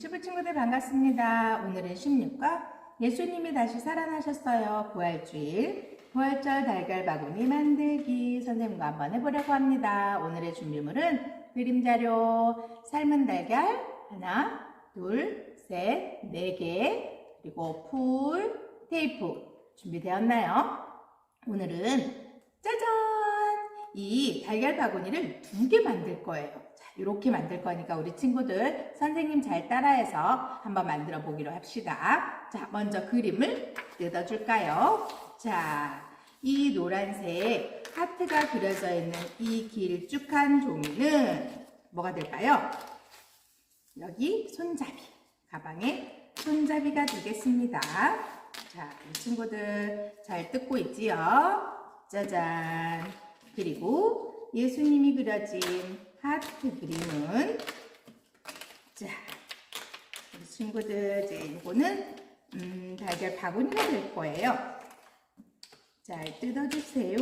유튜브 친구들 반갑습니다. 오늘은 16과 예수님이 다시 살아나셨어요. 부활주일. 부활절 달걀 바구니 만들기 선생님과 한번 해보려고 합니다. 오늘의 준비물은 그림 자료, 삶은 달걀 하나, 둘, 셋, 네 개, 그리고 풀, 테이프 준비되었나요? 오늘은 짜잔! 이 달걀 바구니를 두 개 만들 거예요. 자, 이렇게 만들 거니까 우리 친구들 선생님 잘 따라해서 한번 만들어 보기로 합시다. 자, 먼저 그림을 뜯어줄까요? 자, 이 노란색 하트가 그려져 있는 이 길쭉한 종이는 뭐가 될까요? 여기 손잡이. 가방에 손잡이가 되겠습니다. 자, 우리 친구들 잘 뜯고 있지요? 짜잔. 그리고 예수님이 그려진 하트 그림은 자, 우리 친구들 이제 이거는 음, 달걀 바구니가 될 거예요. 잘 뜯어주세요.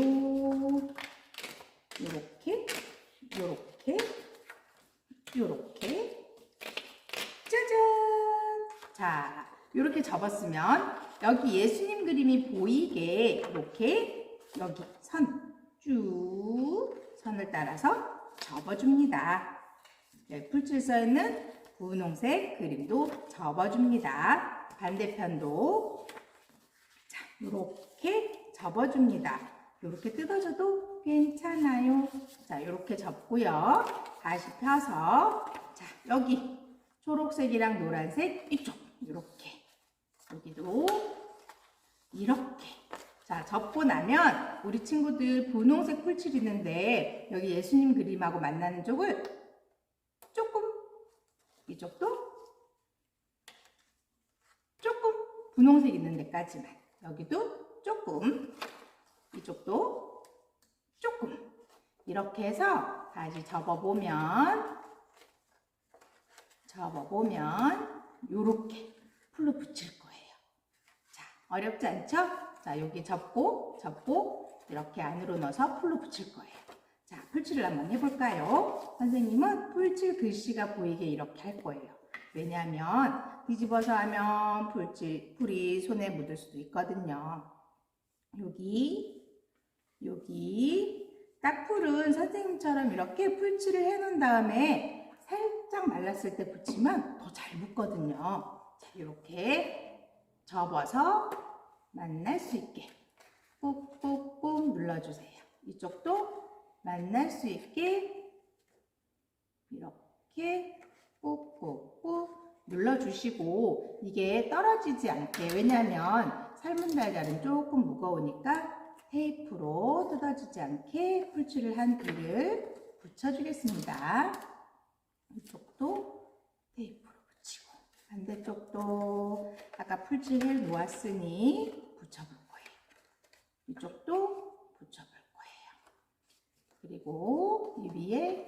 요렇게, 요렇게, 요렇게. 짜잔! 자, 요렇게 접었으면 여기 예수님 그림이 보이게 이렇게 여기 선 쭉 선을 따라서 접어줍니다. 네, 풀칠 써 있는 분홍색 그림도 접어줍니다. 반대편도 자, 이렇게 접어줍니다. 이렇게 뜯어줘도 괜찮아요. 자, 이렇게 접고요. 다시 펴서 자, 여기 초록색이랑 노란색 이쪽 이렇게 여기도 이렇게 자 접고 나면 우리 친구들 분홍색 풀칠 있는데 여기 예수님 그림하고 만나는 쪽을 조금 이쪽도 조금 분홍색 있는 데까지만 여기도 조금 이쪽도 조금 이렇게 해서 다시 접어보면 접어보면 요렇게 풀로 붙일 거예요. 자, 어렵지 않죠? 자, 여기 접고, 접고, 이렇게 안으로 넣어서 풀로 붙일 거예요. 자, 풀칠을 한번 해볼까요? 선생님은 풀칠 글씨가 보이게 이렇게 할 거예요. 왜냐하면 뒤집어서 하면 풀칠, 풀이 손에 묻을 수도 있거든요. 여기, 여기, 딱 풀은 선생님처럼 이렇게 풀칠을 해놓은 다음에 살짝 말랐을 때 붙이면 더 잘 붙거든요. 자, 이렇게 접어서 만날 수 있게 꾹꾹꾹 눌러주세요. 이쪽도 만날 수 있게 이렇게 꾹꾹꾹 눌러주시고 이게 떨어지지 않게 왜냐하면 삶은 달걀은 조금 무거우니까 테이프로 뜯어지지 않게 풀칠을 한 글을 붙여주겠습니다. 이쪽도 테이프로 붙이고 반대쪽도 아까 풀칠 해 놓았으니. 이쪽도 붙여볼 거예요. 그리고 이 위에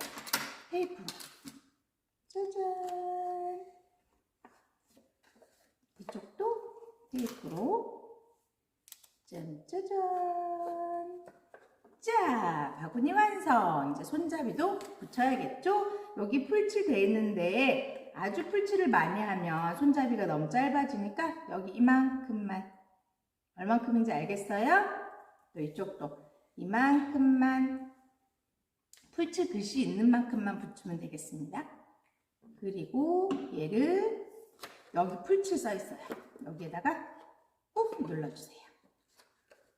테이프로 짜잔 이쪽도 테이프로 짠 짜잔 자, 바구니 완성. 이제 손잡이도 붙여야겠죠? 여기 풀칠 돼 있는데 아주 풀칠을 많이 하면 손잡이가 너무 짧아지니까 여기 이만큼만 얼만큼인지 알겠어요? 또 이쪽도 이만큼만 풀칠 글씨 있는 만큼만 붙이면 되겠습니다. 그리고 얘를 여기 풀칠 써 있어요. 여기에다가 꾹 눌러주세요.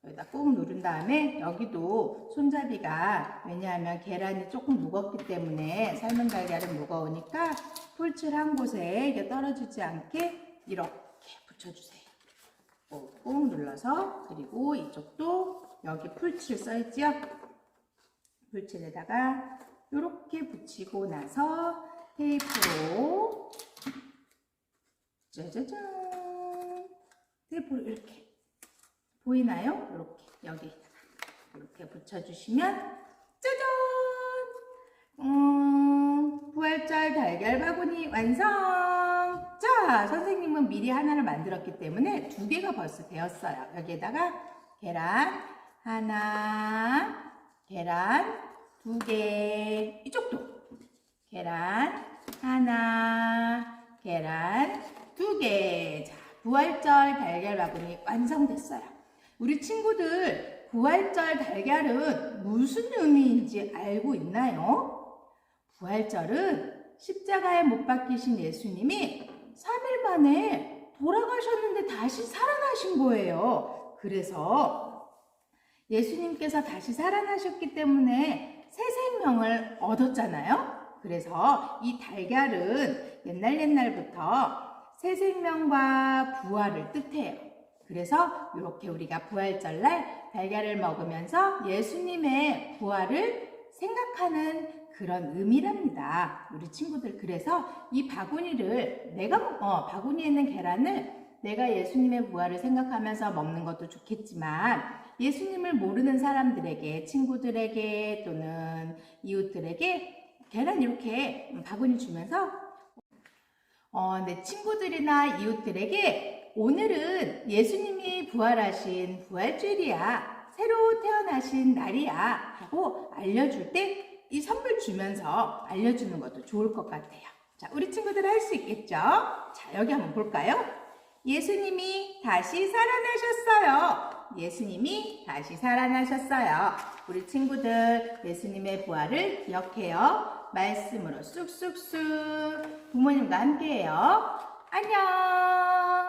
여기다 꾹 누른 다음에 여기도 손잡이가 왜냐하면 계란이 조금 무겁기 때문에 삶은 달걀은 무거우니까 풀칠한 곳에 이게 떨어지지 않게 이렇게 붙여주세요. 꾹꾹 눌러서 그리고 이쪽도 여기 풀칠 써있지요? 풀칠에다가 이렇게 붙이고 나서 테이프로 짜자잔 테이프로 이렇게 보이나요? 이렇게 여기다가 이렇게 붙여주시면 짜잔! 음, 부활절 달걀 바구니 완성! 자, 선생님은 미리 하나를 만들었기 때문에 두 개가 벌써 되었어요. 여기에다가 계란 하나, 계란 두 개, 이쪽도 계란 하나, 계란 두 개. 자, 부활절 달걀 바구니 완성됐어요. 우리 친구들 부활절 달걀은 무슨 의미인지 알고 있나요? 부활절은 십자가에 못 박히신 예수님이 3일 만에 돌아가셨는데 다시 살아나신 거예요. 그래서 예수님께서 다시 살아나셨기 때문에 새 생명을 얻었잖아요. 그래서 이 달걀은 옛날 옛날부터 새 생명과 부활을 뜻해요. 그래서 이렇게 우리가 부활절날 달걀을 먹으면서 예수님의 부활을 생각하는 그런 의미랍니다. 우리 친구들 그래서 이 바구니를 내가 먹- 어, 바구니에 있는 계란을 내가 예수님의 부활을 생각하면서 먹는 것도 좋겠지만 예수님을 모르는 사람들에게 친구들에게 또는 이웃들에게 계란 이렇게 바구니 주면서 어, 내 친구들이나 이웃들에게 오늘은 예수님이 부활하신 부활주일이야. 새로 태어나신 날이야. 하고 알려줄 때 이 선물 주면서 알려주는 것도 좋을 것 같아요. 자, 우리 친구들 할 수 있겠죠? 자, 여기 한번 볼까요? 예수님이 다시 살아나셨어요. 예수님이 다시 살아나셨어요. 우리 친구들 예수님의 부활을 기억해요. 말씀으로 쑥쑥쑥 부모님과 함께해요. 안녕.